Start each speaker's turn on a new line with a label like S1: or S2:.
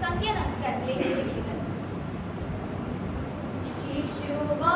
S1: സന്ധ്യാ നമസ്കാരത്തിലേക്ക് ഒരുങ്ങിയത് ശിശുവാ